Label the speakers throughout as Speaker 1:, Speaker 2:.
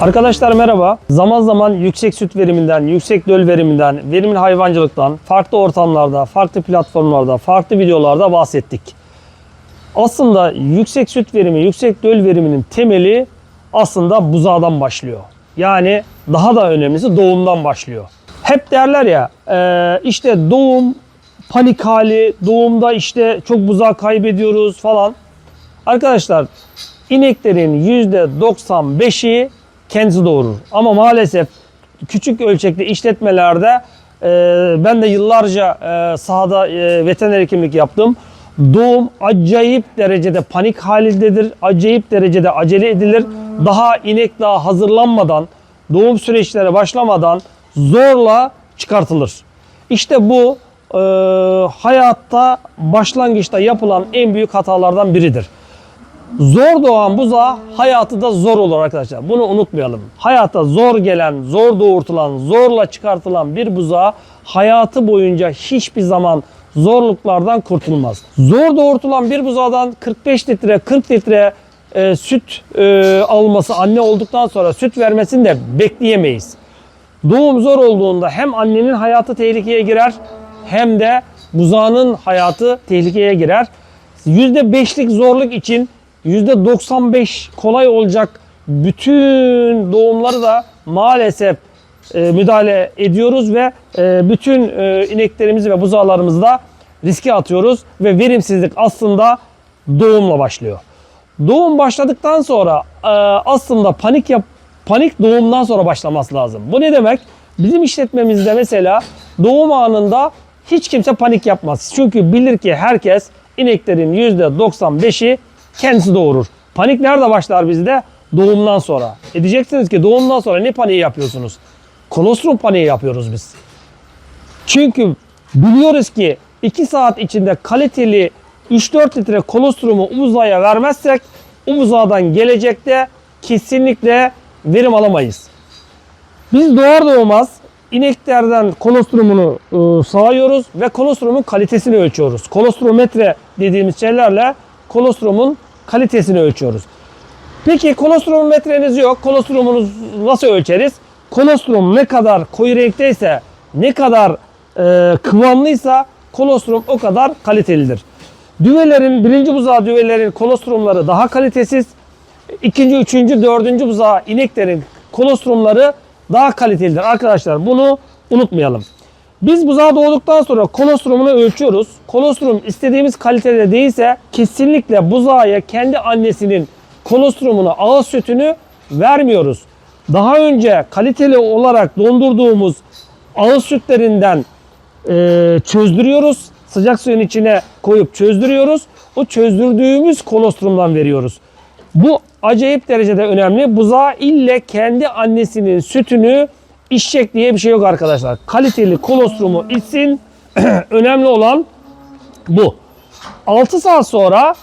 Speaker 1: Arkadaşlar merhaba. Zaman zaman yüksek süt veriminden, yüksek döl veriminden, verimli hayvancılıktan, farklı ortamlarda, farklı platformlarda, farklı videolarda bahsettik. Aslında yüksek süt verimi, yüksek döl veriminin temeli aslında buzağdan başlıyor. Yani daha da önemlisi doğumdan başlıyor. Hep derler ya e, işte doğum panik hali, doğumda işte çok buzağı kaybediyoruz falan. Arkadaşlar ineklerin %95'i kendisi doğurur. Ama maalesef küçük ölçekli işletmelerde e, ben de yıllarca e, sahada e, veteriner hekimlik yaptım. Doğum acayip derecede panik halindedir. Acayip derecede acele edilir. Daha inek daha hazırlanmadan, doğum süreçleri başlamadan zorla çıkartılır. İşte bu e, hayatta başlangıçta yapılan en büyük hatalardan biridir. Zor doğan buzağı hayatı da zor olur arkadaşlar. Bunu unutmayalım. Hayata zor gelen, zor doğurtulan, zorla çıkartılan bir buzağı hayatı boyunca hiçbir zaman zorluklardan kurtulmaz. Zor doğurtulan bir buzağdan 45 litre, 40 litre e, süt e, alması anne olduktan sonra süt vermesini de bekleyemeyiz. Doğum zor olduğunda hem annenin hayatı tehlikeye girer hem de buzağının hayatı tehlikeye girer. %5'lik zorluk için %95 kolay olacak bütün doğumları da maalesef e, müdahale ediyoruz ve e, bütün e, ineklerimizi ve buzağlarımızı da riske atıyoruz ve verimsizlik aslında doğumla başlıyor. Doğum başladıktan sonra e, aslında panik yap panik doğumdan sonra başlaması lazım. Bu ne demek? Bizim işletmemizde mesela doğum anında hiç kimse panik yapmaz. Çünkü bilir ki herkes ineklerin %95'i kendisi doğurur. Panik nerede başlar bizde? Doğumdan sonra. E diyeceksiniz ki doğumdan sonra ne paniği yapıyorsunuz? Kolostrum paniği yapıyoruz biz. Çünkü biliyoruz ki 2 saat içinde kaliteli 3-4 litre kolostrumu umuzaya vermezsek umuzağdan gelecekte kesinlikle verim alamayız. Biz doğar doğmaz ineklerden kolostrumunu e, sağıyoruz ve kolostrumun kalitesini ölçüyoruz. Kolostrometre dediğimiz şeylerle kolostrumun kalitesini ölçüyoruz. Peki kolostrometreniz yok. Kolostrumunuzu nasıl ölçeriz? Kolostrum ne kadar koyu renkteyse, ne kadar e, kıvamlıysa kolostrum o kadar kalitelidir. Düvelerin, birinci buzağı düvelerin kolostrumları daha kalitesiz. İkinci, üçüncü, dördüncü buzağı ineklerin kolostrumları daha kalitelidir. Arkadaşlar bunu unutmayalım. Biz buzağı doğduktan sonra kolostrumunu ölçüyoruz. Kolostrum istediğimiz kalitede değilse kesinlikle buzağa kendi annesinin kolostrumunu, ağız sütünü vermiyoruz. Daha önce kaliteli olarak dondurduğumuz ağız sütlerinden e, çözdürüyoruz. Sıcak suyun içine koyup çözdürüyoruz. O çözdürdüğümüz kolostrumdan veriyoruz. Bu acayip derecede önemli. Buzağı ille kendi annesinin sütünü içecek diye bir şey yok arkadaşlar. Kaliteli kolostrumu içsin. önemli olan bu. 6 saat sonra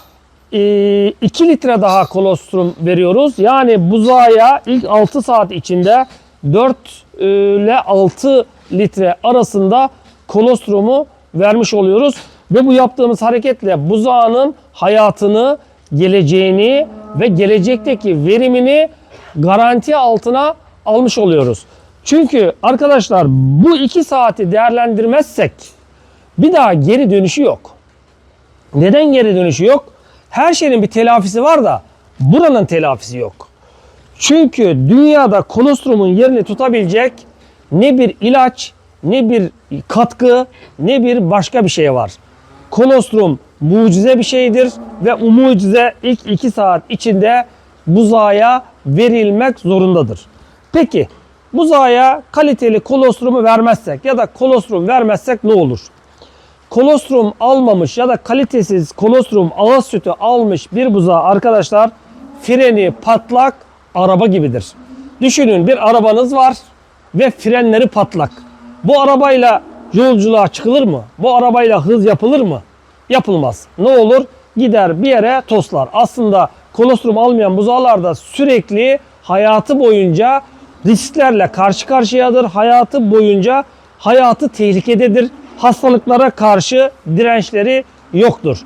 Speaker 1: 2 litre daha kolostrum veriyoruz. Yani buzağa ilk 6 saat içinde 4 ile 6 litre arasında kolostrumu vermiş oluyoruz. Ve bu yaptığımız hareketle buzağının hayatını, geleceğini ve gelecekteki verimini garanti altına almış oluyoruz. Çünkü arkadaşlar bu 2 saati değerlendirmezsek bir daha geri dönüşü yok. Neden geri dönüşü yok? Her şeyin bir telafisi var da buranın telafisi yok. Çünkü dünyada kolostrumun yerini tutabilecek ne bir ilaç, ne bir katkı, ne bir başka bir şey var. Kolostrum mucize bir şeydir ve o mucize ilk 2 saat içinde buzağa verilmek zorundadır. Peki buzağa kaliteli kolostrumu vermezsek ya da kolostrum vermezsek ne olur? kolostrum almamış ya da kalitesiz kolostrum ağız sütü almış bir buzağı arkadaşlar freni patlak araba gibidir. Düşünün bir arabanız var ve frenleri patlak. Bu arabayla yolculuğa çıkılır mı? Bu arabayla hız yapılır mı? Yapılmaz. Ne olur? Gider bir yere toslar. Aslında kolostrum almayan buzağlar da sürekli hayatı boyunca risklerle karşı karşıyadır. Hayatı boyunca hayatı tehlikededir hastalıklara karşı dirençleri yoktur.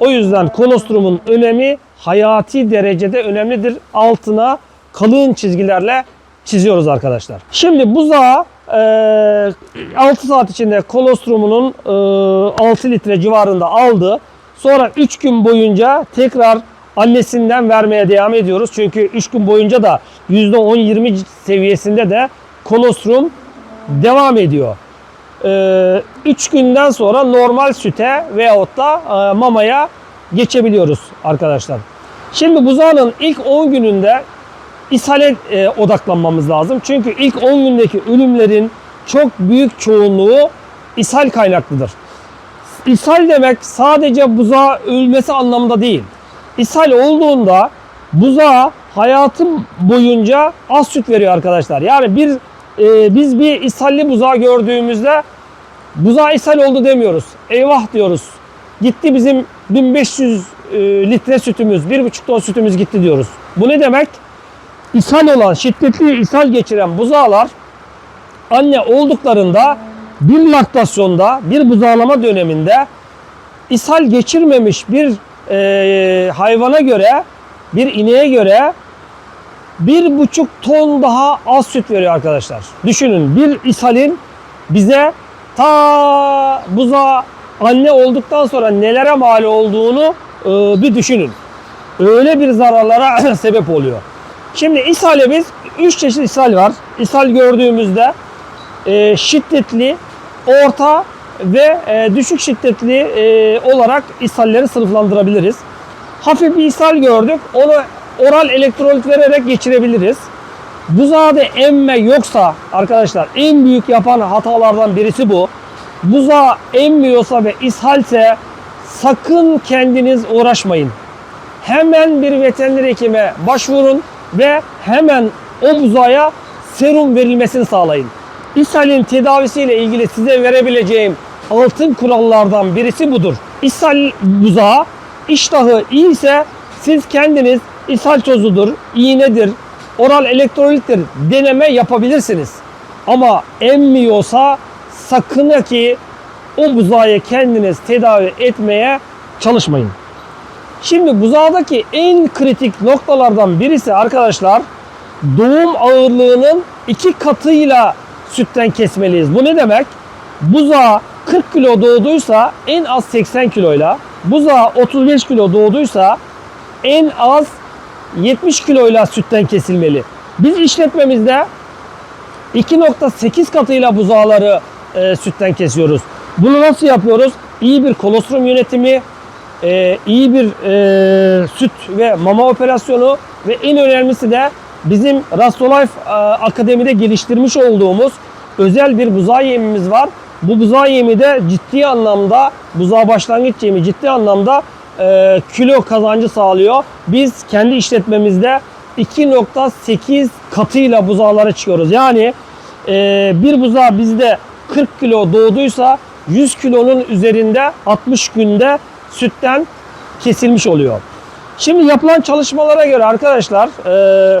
Speaker 1: O yüzden kolostrumun önemi hayati derecede önemlidir. Altına kalın çizgilerle çiziyoruz arkadaşlar. Şimdi buzağı e, 6 saat içinde kolostrumunun e, 6 litre civarında aldı. Sonra 3 gün boyunca tekrar annesinden vermeye devam ediyoruz. Çünkü 3 gün boyunca da %10-20 seviyesinde de kolostrum devam ediyor. 3 günden sonra normal süte veyahut da e, mamaya geçebiliyoruz arkadaşlar. Şimdi buzağının ilk 10 gününde ishale e, odaklanmamız lazım. Çünkü ilk 10 gündeki ölümlerin çok büyük çoğunluğu ishal kaynaklıdır. İshal demek sadece buzağı ölmesi anlamında değil. İshal olduğunda buzağı hayatım boyunca az süt veriyor arkadaşlar. Yani bir e, biz bir ishalli buzağı gördüğümüzde buzağı ishal oldu demiyoruz. Eyvah diyoruz. Gitti bizim 1500 e, litre sütümüz, 1,5 ton sütümüz gitti diyoruz. Bu ne demek? İshal olan, şiddetli ishal geçiren buzağlar anne olduklarında bir laktasyonda, bir buzağlama döneminde ishal geçirmemiş bir e, hayvana göre, bir ineğe göre bir buçuk ton daha az süt veriyor arkadaşlar. Düşünün bir ishalin bize ta buza anne olduktan sonra nelere mal olduğunu e, bir düşünün. Öyle bir zararlara sebep oluyor. Şimdi ishale biz 3 çeşit ishal var. İshal gördüğümüzde e, şiddetli, orta ve e, düşük şiddetli e, olarak ishalleri sınıflandırabiliriz. Hafif bir ishal gördük. Onu oral elektrolit vererek geçirebiliriz. Buzağda emme yoksa arkadaşlar en büyük yapan hatalardan birisi bu. Buzağı emmiyorsa ve ishalse sakın kendiniz uğraşmayın. Hemen bir veteriner hekime başvurun ve hemen o buzağa serum verilmesini sağlayın. İshalin tedavisiyle ilgili size verebileceğim altın kurallardan birisi budur. İshal buzağı iştahı iyiyse siz kendiniz ishal tozudur, iğnedir, oral elektrolittir deneme yapabilirsiniz. Ama emmiyorsa sakın ki o buzağı kendiniz tedavi etmeye çalışmayın. Şimdi buzağdaki en kritik noktalardan birisi arkadaşlar doğum ağırlığının iki katıyla sütten kesmeliyiz. Bu ne demek? Buzağı 40 kilo doğduysa en az 80 kiloyla, buzağı 35 kilo doğduysa en az 70 kiloyla sütten kesilmeli. Biz işletmemizde 2.8 katıyla buzağları e, sütten kesiyoruz. Bunu nasıl yapıyoruz? İyi bir kolostrum yönetimi, e, iyi bir e, süt ve mama operasyonu ve en önemlisi de bizim Rastolife e, Akademi'de geliştirmiş olduğumuz özel bir buzağı yemimiz var. Bu buzağı yemi de ciddi anlamda buzağı başlangıç yemi ciddi anlamda e, kilo kazancı sağlıyor. Biz kendi işletmemizde 2.8 katıyla buzağlara çıkıyoruz. Yani e, bir buzağı bizde 40 kilo doğduysa 100 kilonun üzerinde 60 günde sütten kesilmiş oluyor. Şimdi yapılan çalışmalara göre arkadaşlar e,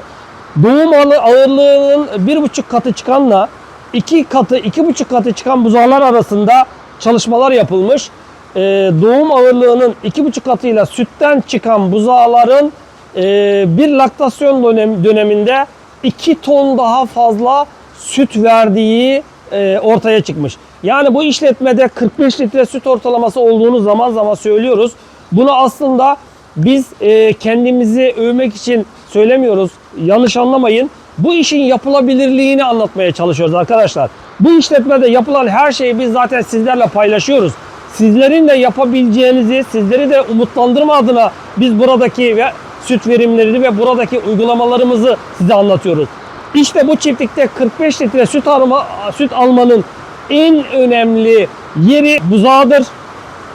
Speaker 1: doğum ağırlı- ağırlığının bir buçuk katı çıkanla iki katı, iki buçuk katı çıkan buzağlar arasında çalışmalar yapılmış. E, doğum ağırlığının iki buçuk katıyla sütten çıkan buzağların e, bir laktasyon dönem, döneminde 2 ton daha fazla süt verdiği e, ortaya çıkmış. Yani bu işletmede 45 litre süt ortalaması olduğunu zaman zaman söylüyoruz. Bunu aslında biz e, kendimizi övmek için söylemiyoruz. Yanlış anlamayın. Bu işin yapılabilirliğini anlatmaya çalışıyoruz arkadaşlar. Bu işletmede yapılan her şeyi biz zaten sizlerle paylaşıyoruz. Sizlerin de yapabileceğinizi, sizleri de umutlandırma adına biz buradaki ve süt verimlerini ve buradaki uygulamalarımızı size anlatıyoruz. İşte bu çiftlikte 45 litre süt alma, süt almanın en önemli yeri buzağıdır.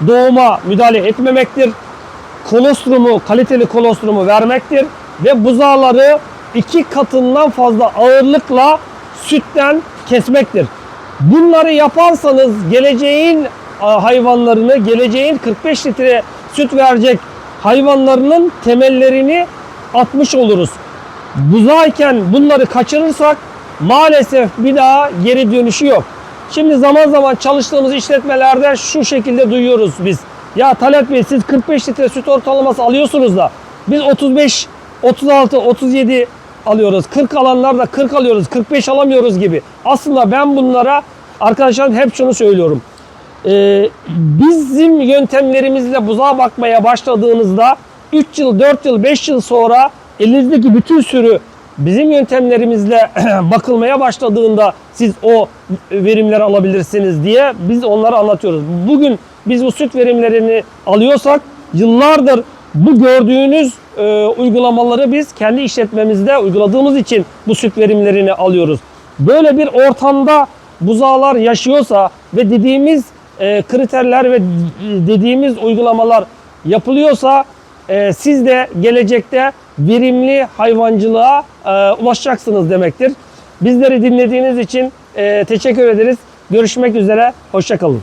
Speaker 1: Doğuma müdahale etmemektir. Kolostrumu, kaliteli kolostrumu vermektir ve buzağları iki katından fazla ağırlıkla sütten kesmektir. Bunları yaparsanız geleceğin hayvanlarını, geleceğin 45 litre süt verecek hayvanlarının temellerini atmış oluruz. Buzağıyken bunları kaçırırsak maalesef bir daha geri dönüşü yok. Şimdi zaman zaman çalıştığımız işletmelerde şu şekilde duyuyoruz biz. Ya Talat Bey siz 45 litre süt ortalaması alıyorsunuz da biz 35, 36, 37 alıyoruz. 40 alanlarda 40 alıyoruz. 45 alamıyoruz gibi. Aslında ben bunlara arkadaşlarım hep şunu söylüyorum. Ee, bizim yöntemlerimizle buzağa bakmaya başladığınızda 3 yıl, 4 yıl, 5 yıl sonra elinizdeki bütün sürü bizim yöntemlerimizle bakılmaya başladığında siz o verimleri alabilirsiniz diye biz onlara anlatıyoruz. Bugün biz bu süt verimlerini alıyorsak yıllardır bu gördüğünüz e, uygulamaları biz kendi işletmemizde uyguladığımız için bu süt verimlerini alıyoruz. Böyle bir ortamda buzağlar yaşıyorsa ve dediğimiz e, kriterler ve dediğimiz uygulamalar yapılıyorsa e, siz de gelecekte verimli hayvancılığa e, ulaşacaksınız demektir. Bizleri dinlediğiniz için e, teşekkür ederiz. Görüşmek üzere, hoşçakalın.